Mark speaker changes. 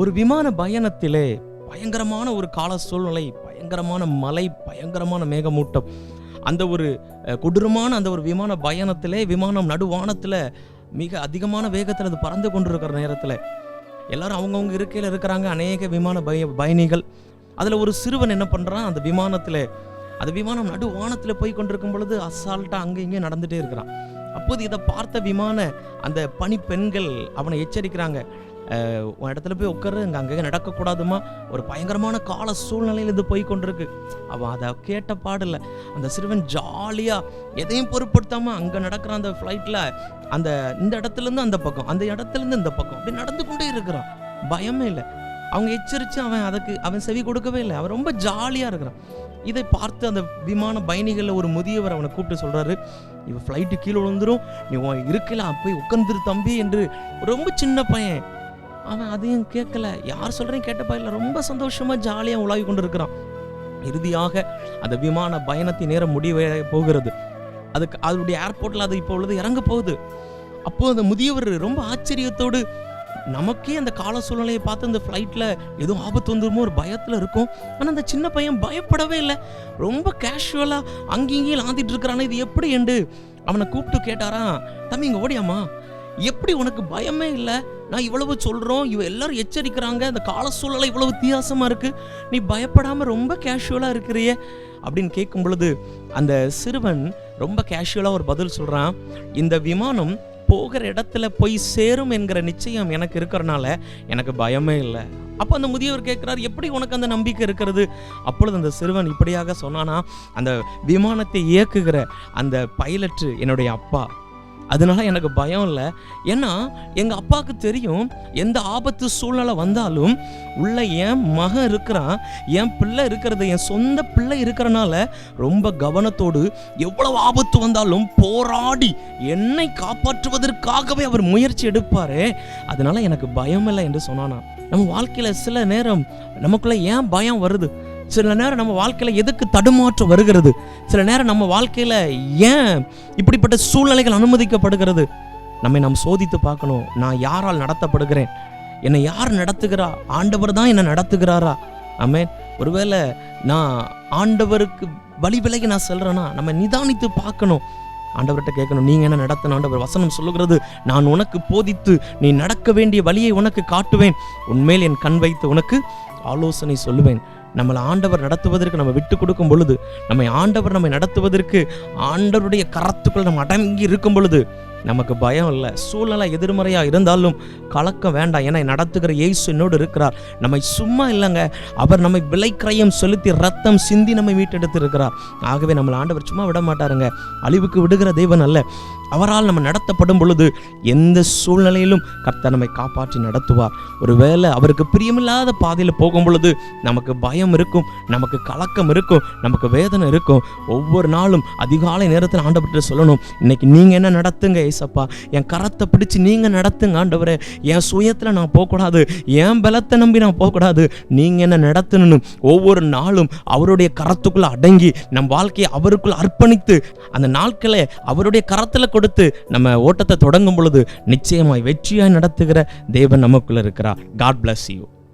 Speaker 1: ஒரு விமான பயணத்திலே பயங்கரமான ஒரு கால சூழ்நிலை பயங்கரமான மலை பயங்கரமான மேகமூட்டம். அந்த ஒரு கொடூரமான அந்த ஒரு விமான பயணத்திலே விமானம் நடுவானத்தில் மிக அதிகமான வேகத்தில் அது பறந்து கொண்டிருக்கிற நேரத்தில் எல்லாரும் அவங்கவுங்க இருக்கையில் இருக்கிறாங்க அநேக விமான பய பயணிகள். அதில் ஒரு சிறுவன் என்ன பண்ணுறான் அந்த விமானத்தில் அந்த விமானம் நடுவானத்தில் போய் கொண்டிருக்கும் பொழுது அசால்ட்டாக அங்கே இங்கே நடந்துகிட்டே இருக்கிறான். அப்போது இதை பார்த்த விமான அந்த பனி பெண்கள் அவனை எச்சரிக்கிறாங்க உன் இடத்துல போய் உட்காரு. இங்கே அங்கே நடக்கக்கூடாதுமா ஒரு பயங்கரமான கால சூழ்நிலையில் இது போய் கொண்டிருக்கு. அவன் அதை கேட்ட பாடலை அந்த சிறுவன் ஜாலியாக எதையும் பொருட்படுத்தாமல் அங்கே நடக்கிற அந்த ஃப்ளைட்டில் அந்த இந்த இடத்துலேருந்து அந்த பக்கம் அந்த இடத்துலேருந்து இந்த பக்கம் அப்படி நடந்து கொண்டே இருக்கிறான். பயமே இல்லை. அவங்க எச்சரித்து அவன் அதுக்கு அவன் செவி கொடுக்கவே இல்லை. அவன் ரொம்ப ஜாலியாக இருக்கிறான். இதை பார்த்து அந்த விமான பயணிகளில் ஒரு முதியவர் அவனை கூப்பிட்டு சொல்கிறாரு இவன் ஃப்ளைட்டு கீழே விழுந்துரும். நீ உன் இருக்கலாம் போய் உட்காந்துரு தம்பி என்று. ரொம்ப சின்ன பையன். அவன் அதையும் கேட்கல. யார் சொல்கிறேன் கேட்டப்பா இல்லை ரொம்ப சந்தோஷமாக ஜாலியாக உலாவி கொண்டு இருக்கிறான் இறுதியாக அந்த விமான பயணத்தின் நேரம் முடிவே போகிறது. அதுக்கு அதனுடைய ஏர்போர்ட்டில் அது இப்போ உள்ளது இறங்க போகுது. அப்போது அந்த முதியவர் ரொம்ப ஆச்சரியத்தோடு நமக்கே அந்த கால சூழ்நிலையை பார்த்து அந்த ஃப்ளைட்டில் எதுவும் ஆபத்து வந்துருமோ ஒரு பயத்தில் இருக்கும். ஆனால் அந்த சின்ன பையன் பயப்படவே இல்லை. ரொம்ப கேஷுவலாக அங்கேயும் ஆந்திட்டு இருக்கிறானே இது எப்படி என்று அவனை கூப்பிட்டு கேட்டாராம் தம்பி இங்கே ஓடியாமா எப்படி உனக்கு பயமே இல்லை? நான் இவ்வளவு சொல்கிறோம் இவ எல்லாரும் எச்சரிக்கிறாங்க அந்த கால சூழலை இவ்வளவு வித்தியாசமாக இருக்கு. நீ பயப்படாமல் ரொம்ப கேஷுவலாக இருக்கிறியே அப்படின்னு கேட்கும் பொழுது அந்த சிறுவன் ரொம்ப கேஷுவலாக ஒரு பதில் சொல்கிறான் இந்த விமானம் போகிற இடத்துல போய் சேரும் என்கிற நிச்சயம் எனக்கு இருக்கிறனால எனக்கு பயமே இல்லை. அப்போ அந்த முதியவர் கேட்குறாரு எப்படி உனக்கு அந்த நம்பிக்கை இருக்கிறது? அப்பொழுது அந்த சிறுவன் இப்படியாக சொன்னானா அந்த விமானத்தை இயக்குகிற அந்த பைலட்டு என்னுடைய அப்பா. அதனால எனக்கு பயம் இல்லை. ஏன்னா எங்கள் அப்பாவுக்கு தெரியும் எந்த ஆபத்து சூழ்நிலை வந்தாலும் உள்ள என் மகன் இருக்கிறான் என் பிள்ளை இருக்கிறது என் சொந்த பிள்ளை இருக்கிறனால ரொம்ப கவனத்தோடு எவ்வளவு ஆபத்து வந்தாலும் போராடி என்னை காப்பாற்றுவதற்காகவே அவர் முயற்சி எடுப்பாரே. அதனால எனக்கு பயம் இல்லை என்று சொன்னானா நம்ம வாழ்க்கையில் சில நேரம் நமக்குள்ள ஏன் பயம் வருது? சில நேரம் நம்ம வாழ்க்கையில் எதுக்கு தடுமாற்றம் வருகிறது? சில நேரம் நம்ம வாழ்க்கையில் ஏன் இப்படிப்பட்ட சூழ்நிலைகள் அனுமதிக்கப்படுகிறது? நம்மை நாம் சோதித்து பார்க்கணும். நான் யாரால் நடத்தப்படுகிறேன்? என்னை யார் நடத்துகிறா? ஆண்டவர் தான் என்னை நடத்துகிறாரா? ஆமென். ஒருவேளை நான் ஆண்டவருக்கு வழி விலகி நான் செல்கிறேன்னா நம்ம நிதானித்து பார்க்கணும். ஆண்டவர்கிட்ட கேட்கணும் நீங்கள் என்ன நடத்தணும்? ஆண்டவர் வசனம் சொல்லுகிறது நான் உனக்கு போதித்து நீ நடக்க வேண்டிய வழியை உனக்கு காட்டுவேன். உன்மேல் என் கண் வைத்து உனக்கு ஆலோசனை சொல்லுவேன். நம்மளை ஆண்டவர் நடத்துவதற்கு நம்ம விட்டு கொடுக்கும் பொழுது நம்மை ஆண்டவர் நம்மை நடத்துவதற்கு ஆண்டவருடைய கரத்துக்குள் நம்ம அடங்கி இருக்கும் பொழுது நமக்கு பயம் இல்லை. சூழ்நிலை எதிர்மறையாக இருந்தாலும் கலக்கம் வேண்டாம் ஏன்னா நடத்துகிற இயேசு என்னோடு இருக்கிறார். நம்மை சும்மா இல்லைங்க. அவர் நம்மை விலைக்கிரயம் செலுத்தி ரத்தம் சிந்தி நம்மை மீட்டெடுத்து இருக்கிறார் ஆகவே நம்மளை ஆண்டவர் சும்மா விட மாட்டாருங்க. அழிவுக்கு விடுகிற தெய்வன் அல்ல. அவரால் நம்ம நடத்தப்படும் பொழுது எந்த சூழ்நிலையிலும் கர்த்தர் நம்மை காப்பாற்றி நடத்துவார். ஒருவேளை அவருக்கு பிரியமில்லாத பாதையில் போகும் பொழுது நமக்கு பயம் இருக்கும் நமக்கு கலக்கம் இருக்கும் நமக்கு வேதனை இருக்கும். ஒவ்வொரு நாளும் அதிகாலை நேரத்தில் ஆண்டப்பட்டு சொல்லணும். இன்னைக்கு நீங்கள் என்ன நடத்துங்க ஏசப்பா என் கரத்தை பிடிச்சு நீங்கள் நடத்துங்க ஆண்டவரே. என் சுயத்தில் நான் போகக்கூடாது. என் பலத்தை நம்பி நான் போகக்கூடாது. நீங்கள் என்ன நடத்தணும் ஒவ்வொரு நாளும் அவருடைய கரத்துக்குள்ளே அடங்கி நம் வாழ்க்கையை அவருக்குள் அர்ப்பணித்து அந்த நாட்களை அவருடைய கரத்தில் கொடுத்து நம்ம ஓட்டத்தை தொடங்கும் பொழுது நிச்சயமாய் வெற்றியாய் நடத்துகிற தேவன் நமக்குள்ளே இருக்கிறார். God bless you